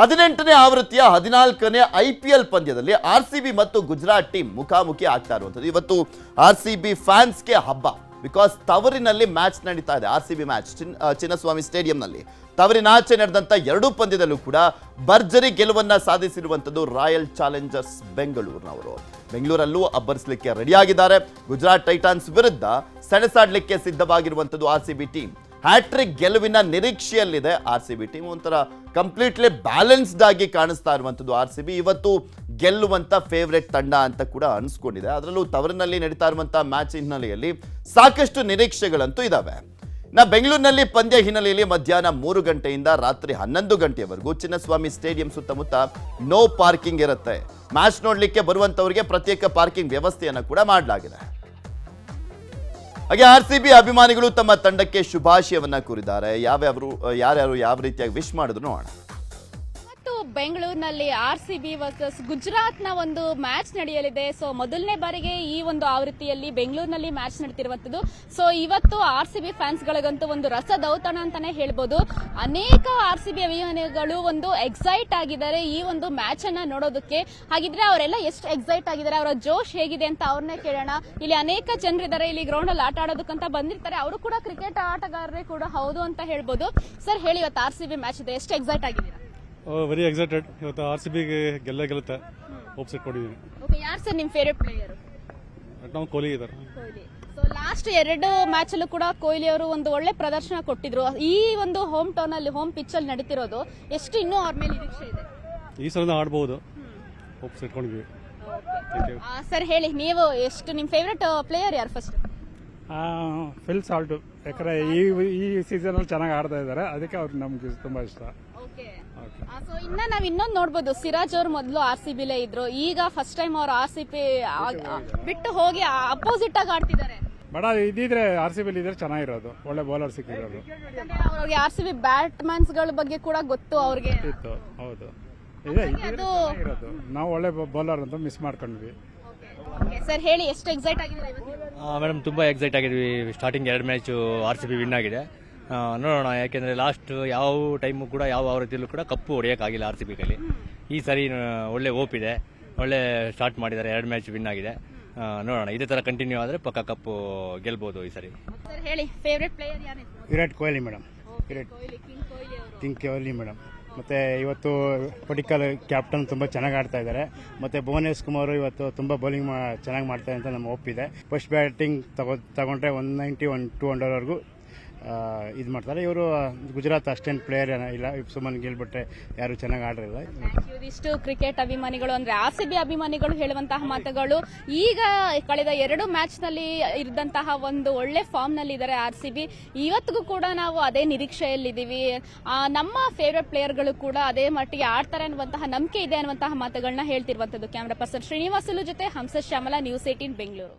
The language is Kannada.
ಹದಿನೆಂಟನೇ ಆವೃತ್ತಿಯ ಹದಿನಾಲ್ಕನೇ ಐ ಪಿ ಎಲ್ ಪಂದ್ಯದಲ್ಲಿ ಆರ್ ಸಿ ಬಿ ಮತ್ತು ಗುಜರಾತ್ ಟೀಮ್ ಮುಖಾಮುಖಿ ಆಗ್ತಾ ಇರುವಂಥದ್ದು. ಇವತ್ತು ಆರ್ ಸಿ ಬಿ ಫ್ಯಾನ್ಸ್ಗೆ ಹಬ್ಬ. ಬಿಕಾಸ್ ತವರಿನಲ್ಲಿ ಮ್ಯಾಚ್ ನಡೀತಾ ಇದೆ. ಆರ್ ಸಿ ಬಿ ಮ್ಯಾಚ್ ಚಿನ್ ಚಿನ್ನಸ್ವಾಮಿ ಸ್ಟೇಡಿಯಂನಲ್ಲಿ. ತವರಿನಾಚೆ ನಡೆದಂಥ ಎರಡೂ ಪಂದ್ಯದಲ್ಲೂ ಕೂಡ ಭರ್ಜರಿ ಗೆಲುವನ್ನ ಸಾಧಿಸಿರುವಂಥದ್ದು ರಾಯಲ್ ಚಾಲೆಂಜರ್ಸ್ ಬೆಂಗಳೂರಿನವರು. ಬೆಂಗಳೂರಲ್ಲೂ ಅಬ್ಬರಿಸಲಿಕ್ಕೆ ರೆಡಿಯಾಗಿದ್ದಾರೆ ಗುಜರಾತ್ ಟೈಟಾನ್ಸ್ ವಿರುದ್ಧ ಸೆಣಸಾಡಲಿಕ್ಕೆ ಸಿದ್ಧವಾಗಿರುವಂಥದ್ದು R C B team. Hat trick ಗೆಲುವಿನ ನಿರೀಕ್ಷೆಯಲ್ಲಿದೆ. ಆರ್ ಸಿ ಬಿ ಟೀಮ್ ಒಂಥರ ಕಂಪ್ಲೀಟ್ಲಿ ಬ್ಯಾಲೆನ್ಸ್ಡ್ ಆಗಿ ಕಾಣಿಸ್ತಾ ಇರುವಂಥದ್ದು ಆರ್ ಸಿ ಬಿ ಇವತ್ತು ಗೆಲ್ಲುವಂಥ ಫೇವ್ರೇಟ್ ತಂಡ ಅಂತ ಕೂಡ ಅನಿಸ್ಕೊಂಡಿದೆ. ಅದರಲ್ಲೂ ತವರಿನಲ್ಲಿ ನಡೀತಾ ಇರುವಂಥ ಮ್ಯಾಚ್ ಹಿನ್ನೆಲೆಯಲ್ಲಿ ಸಾಕಷ್ಟು ನಿರೀಕ್ಷೆಗಳಂತೂ ಇದ್ದಾವೆ ನಾ ಬೆಂಗಳೂರಿನಲ್ಲಿ ಪಂದ್ಯ ಹಿನ್ನೆಲೆಯಲ್ಲಿ ಮಧ್ಯಾಹ್ನ ಮೂರು ಗಂಟೆಯಿಂದ ರಾತ್ರಿ ಹನ್ನೊಂದು ಗಂಟೆಯವರೆಗೂ ಚಿನ್ನಸ್ವಾಮಿ ಸ್ಟೇಡಿಯಂ ಸುತ್ತಮುತ್ತ ನೋ ಪಾರ್ಕಿಂಗ್ ಇರುತ್ತೆ. ಮ್ಯಾಚ್ ನೋಡಲಿಕ್ಕೆ ಬರುವಂಥವರಿಗೆ ಪ್ರತ್ಯೇಕ ಪಾರ್ಕಿಂಗ್ ವ್ಯವಸ್ಥೆಯನ್ನು ಕೂಡ ಮಾಡಲಾಗಿದೆ. ಹಾಗೆ ಆರ್ ಸಿ ಬಿ ಅಭಿಮಾನಿಗಳು ತಮ್ಮ ತಂಡಕ್ಕೆ ಶುಭಾಶಯವನ್ನ ಕೋರಿದ್ದಾರೆ. ಯಾವ್ಯಾವರು, ಯಾರ್ಯಾರು ಯಾವ ರೀತಿಯಾಗಿ ವಿಶ್ ಮಾಡಿದ್ರು ನೋಡೋಣ. ಬೆಂಗಳೂರಿನಲ್ಲಿ ಆರ್ ಸಿ ಬಿ ವರ್ಸಸ್ ಗುಜರಾತ್ನ ಒಂದು ಮ್ಯಾಚ್ ನಡೆಯಲಿದೆ. ಸೊ, ಮೊದಲನೇ ಬಾರಿಗೆ ಈ ಒಂದು ಆವೃತ್ತಿಯಲ್ಲಿ ಬೆಂಗಳೂರಿನಲ್ಲಿ ಮ್ಯಾಚ್ ನಡೀತಿರುವಂತದ್ದು ಸೊ, ಇವತ್ತು ಆರ್ ಸಿ ಬಿ ಫ್ಯಾನ್ಸ್ಗಳಿಗಂತೂ ಒಂದು ರಸದೌತಣ ಅಂತಾನೆ ಹೇಳ್ಬೋದು. ಅನೇಕ ಆರ್ ಸಿ ಬಿ ಅಭಿಮಾನಿಗಳು ಒಂದು ಎಕ್ಸೈಟ್ ಆಗಿದ್ದಾರೆ ಈ ಒಂದು ಮ್ಯಾಚ್ ಅನ್ನ ನೋಡೋದಕ್ಕೆ. ಹಾಗಿದ್ರೆ ಅವರೆಲ್ಲ ಎಷ್ಟು ಎಕ್ಸೈಟ್ ಆಗಿದ್ದಾರೆ, ಅವರ ಜೋಶ್ ಹೇಗಿದೆ ಅಂತ ಅವ್ರನ್ನೇ ಕೇಳೋಣ. ಇಲ್ಲಿ ಅನೇಕ ಜನರಿದ್ದಾರೆ, ಇಲ್ಲಿ ಗ್ರೌಂಡ್ ಅಲ್ಲಿ ಆಟ ಆಡೋದಕ್ಕಂತ ಬಂದಿರ್ತಾರೆ. ಅವರು ಕೂಡ ಕ್ರಿಕೆಟ್ ಆಟಗಾರರೇ ಕೂಡ ಹೌದು ಅಂತ ಹೇಳ್ಬೋದು. ಸರ್, ಹೇಳಿ ಇವತ್ತು ಆರ್ ಸಿ ಬಿ ಮ್ಯಾಚ್ ಇದೆ, ಎಷ್ಟು ಎಕ್ಸೈಟ್ ಆಗಿದ್ದೀರಾ? ವೆರಿ ಎಕ್ಸೈಟೆಡ್ ಇವತ್ತು ಆರ್ ಸಿ ಬಿಗೆ ಗೆಲ್ಲ ಗೆಲ್ಲುತ್ತೆ. ಹೋಪ್ಸ್ ಇಟ್ಕೊಂಡಿದ್ದೀನಿ ಓಕೆ ಯಾರು ಸರ್ ನಿಮ್ಮ ಫೇವ್ರೆಟ್ ಪ್ಲೇಯರ್ ನಾವು ಕೊಹ್ಲಿ ಇದ್ದಾರೆ. ಕೊಹ್ಲಿ. ಸೊ ಲಾಸ್ಟ್ ಎರಡು ಮ್ಯಾಚ್ ಅಲ್ಲೂ ಕೂಡ ಕೊಹ್ಲಿ ಅವರು ಒಂದು ಒಳ್ಳೆ ಪ್ರದರ್ಶನ ಕೊಟ್ಟಿದ್ರು. ಈ ಒಂದು ಹೋಮ್ ಟೌನ್ ಅಲ್ಲಿ ಹೋಮ್ ಪಿಚ್ ಅಲ್ಲಿ ನಡೀತಿರೋದು ಎಷ್ಟು ಇನ್ನೂ ಅವ್ರ ಮೇಲೆ ನಿರೀಕ್ಷೆ ಇದೆ? ಈ ಸಲ ಆಡ್ಬೋದು. ಹೋಪ್ಸ್ ಇಟ್ಕೊಂಡಿದ್ವಿ. ಸರ್ ಹೇಳಿ ನೀವು ಎಷ್ಟು ನಿಮ್ಮ ಫೇವ್ರೆಟ್ ಪ್ಲೇಯರ್ ಯಾರು ಫಸ್ಟ್ ಫಿಲ್ ಸಾಲ್ಟು ಯಾಕಂದ್ರೆ ಈ ಈ ಸೀಸನ್ ಅಲ್ಲಿ ಚೆನ್ನಾಗಿ ಆಡ್ತಾ ಇದ್ದಾರೆ. ಅದಕ್ಕೆ ಅವ್ರು ನಮ್ಗೆ ತುಂಬಾ ಇಷ್ಟ. ಸೊ ಇನ್ನ ನಾವ್ ಇನ್ನೊಂದು ನೋಡ್ಬೋದು. ಸಿರಾಜ್ ಅವ್ರು ಮೊದಲು ಆರ್ ಸಿ ಬಿಲೇ ಇದ್ರು. ಈಗ ಫಸ್ಟ್ ಟೈಮ್ ಅವ್ರು ಆರ್ ಸಿ ಪಿ ಬಿಟ್ಟು ಹೋಗಿ ಅಪೋಸಿಟ್ ಆಗಿ ಆಡ್ತಿದ್ದಾರೆ. ಬಡ ಇದ್ರೆ ಇದ್ದಿದ್ರೆ ಆರ್ ಸಿ ಬಿಲ್ ಇದ್ರೆ ಚೆನ್ನಾಗಿರೋದು. ಒಳ್ಳೆ ಬೌಲರ್ ಸಿಕ್ಕಿರೋದು. ಅವ್ರಿಗೆ ಆರ್ ಸಿ ಬಿ ಬ್ಯಾಟ್ಮನ್ಸ್ಗಳ ಬಗ್ಗೆ ಕೂಡ ಗೊತ್ತು ಅವ್ರಿಗೆ. ಇತ್ತು ಹೌದು. ಇದೆ ನಾವು ಒಳ್ಳೆ ಬೌಲರ್ ಅಂತ ಮಿಸ್ ಮಾಡ್ಕೊಂಡ್ವಿ. ಸರ್ ಹೇಳಿ ಎಷ್ಟು ಎಕ್ಸೈಟ್ ಆಗಿದ್ದೀರಾ ಇವತ್ತು? ಮೇಡಮ್ ತುಂಬ ಎಕ್ಸೈಟ್ ಆಗಿದ್ವಿ. ಸ್ಟಾರ್ಟಿಂಗ್ ಎರಡು match R C B win ಆಗಿದೆ. ನೋಡೋಣ ಯಾಕೆಂದರೆ ಲಾಸ್ಟ್ ಯಾವ ಟೈಮು ಕೂಡ ಯಾವ ಆವೃತ್ತಿಯಲ್ಲೂ ಕೂಡ ಕಪ್ಪು ಹೊಡೆಯೋಕ್ಕಾಗಿಲ್ಲ ಆರ್ ಸಿ ಬಿ ಕೈಲಿ. ಈ ಸರಿ ಒಳ್ಳೆ ಓಪ್ ಇದೆ. ಒಳ್ಳೆ ಸ್ಟಾರ್ಟ್ ಮಾಡಿದ್ದಾರೆ ಎರಡು ಮ್ಯಾಚ್ ವಿನ್ ಆಗಿದೆ. ನೋಡೋಣ ಇದೇ ಥರ ಕಂಟಿನ್ಯೂ ಆದರೆ ಪಕ್ಕ ಕಪ್ಪು ಗೆಲ್ಬೋದು ಈ ಸರಿ. ಸರ್ ಹೇಳಿ ಫೇವ್ರೆಟ್ ಪ್ಲೇಯರ್ ಯಾರು Virat Kohli madam Virat. Kohli king Kohli madam ಮತ್ತೆ ಇವತ್ತು ಪಟಿಕಲ್ ಕ್ಯಾಪ್ಟನ್ ತುಂಬಾ ಚೆನ್ನಾಗಿ ಆಡ್ತಾ ಇದ್ದಾರೆ. ಮತ್ತೆ ಭುವನೇಶ್ ಕುಮಾರ್ ಇವತ್ತು ತುಂಬಾ ಬೌಲಿಂಗ್ ಚೆನ್ನಾಗಿ ಮಾಡ್ತಾರೆ ಅಂತ ನಮ್ಮ ಒಪ್ಪಿದೆ ಫಸ್ಟ್ ಬ್ಯಾಟಿಂಗ್ ತಗೋ ತಗೊಂಡ್ರೆ ಒನ್ ನೈಂಟಿ ಒನ್ ಟೂ ಹಂಡ್ರೆಡ್ವರೆಗೂ ಇದು ಮಾಡ್ತಾರೆ. ಇವರು ಗುಜರಾತ್ ಅಷ್ಟೇನು ಪ್ಲೇಯರ್ ಇಲ್ಲ. ಸುಮ್ಮನೆ ಗೆಲ್ಬಿಟ್ರೆ ಯಾರು ಚೆನ್ನಾಗಿ ಆಡಿರಲ್ಲ. ಇವರಿಷ್ಟು ಕ್ರಿಕೆಟ್ ಅಭಿಮಾನಿಗಳು ಅಂದ್ರೆ ಆರ್ ಸಿ ಬಿ ಅಭಿಮಾನಿಗಳು ಹೇಳುವಂತಹ ಮಾತುಗಳು. ಈಗ ಕಳೆದ ಎರಡು ಮ್ಯಾಚ್ನಲ್ಲಿ ಇದ್ದಂತಹ ಒಂದು ಒಳ್ಳೆ ಫಾರ್ಮ್ನಲ್ಲಿ ಇದ್ದಾರೆ ಆರ್ ಸಿ ಬಿ. ಇವತ್ತಿಗೂ ಕೂಡ ನಾವು ಅದೇ ನಿರೀಕ್ಷೆಯಲ್ಲಿದ್ದೀವಿ. ನಮ್ಮ ಫೇವ್ರೆಟ್ ಪ್ಲೇಯರ್ಗಳು ಕೂಡ ಅದೇ ಮಟ್ಟಿಗೆ ಆಡ್ತಾರೆ ಅನ್ನುವಂತಹ ನಂಬಿಕೆ ಇದೆ ಅನ್ನುವಂತಹ ಮಾತುಗಳನ್ನ ಹೇಳ್ತಿರುವಂತದ್ದು ಕ್ಯಾಮರಾ ಪರ್ಸನ್ ಶ್ರೀನಿವಾಸಲು ಜೊತೆ ಹಂಸ ಶ್ಯಾಮಲ ನ್ಯೂಸ್ ಏಟೀನ್ ಬೆಂಗಳೂರು